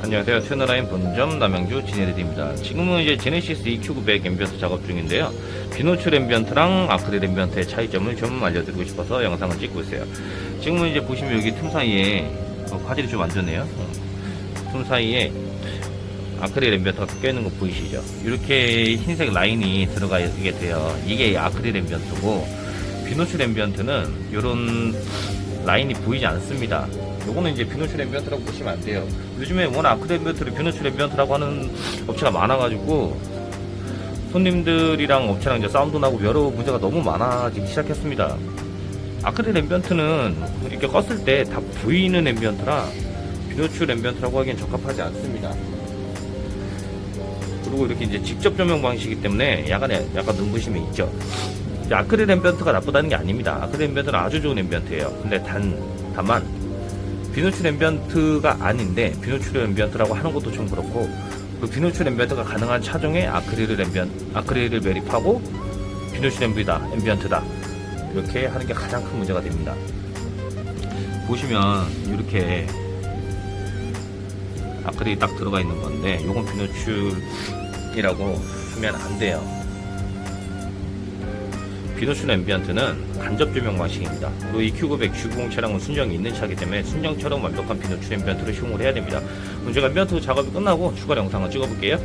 안녕하세요. 튜너라인 본점 남양주 진해드입니다. 지금은 이제 제네시스 EQ900 앰비언트 작업 중인데요. 비노출 앰비언트랑 아크릴 앰비언트의 차이점을 좀 알려드리고 싶어서 영상을 찍고 있어요. 지금은 이제 보시면 여기 틈 사이에 어, 화질이 좀 안 좋네요. 어, 틈 사이에 아크릴 앰비언트가 껴있는 거 보이시죠? 이렇게 흰색 라인이 들어가게 돼요. 이게 아크릴 앰비언트고 비노출 앰비언트는 이런 라인이 보이지 않습니다. 요거는 이제 비노출 앰비언트라고 보시면 안 돼요. 요즘에 워낙 아크릴 앰비언트를 비노출 앰비언트라고 하는 업체가 많아가지고 손님들이랑 업체랑 이제 싸움도 나고 여러 문제가 너무 많아지기 시작했습니다. 아크릴 앰비언트는 이렇게 껐을 때 다 보이는 앰비언트라 비노출 앰비언트라고 하기엔 적합하지 않습니다. 그리고 이렇게 이제 직접 조명 방식이기 때문에 약간의 약간 눈부심이 있죠. 아크릴 앰비언트가 나쁘다는 게 아닙니다. 아크릴 앰비언트는 아주 좋은 앰비언트예요. 근데 단 다만 비노출 앰비언트가 아닌데 비노출 앰비언트라고 하는 것도 좀 그렇고 그 비노출 앰비언트가 가능한 차종에 아크릴을 앰비언 아크릴을 매립하고 비노출 앰비다 앰비언트다 이렇게 하는 게 가장 큰 문제가 됩니다. 보시면 이렇게 아크릴이 딱 들어가 있는 건데 요건 비노출이라고 하면 안 돼요. 비노출 앰비언트는 간접 조명 방식입니다. 그리고 EQ900 G90 차량은 순정이 있는 차이기 때문에 순정처럼 완벽한 비노출 앰비언트를 시공을 해야 됩니다. 제가 앰비언트 작업이 끝나고 추가 영상을 찍어볼게요.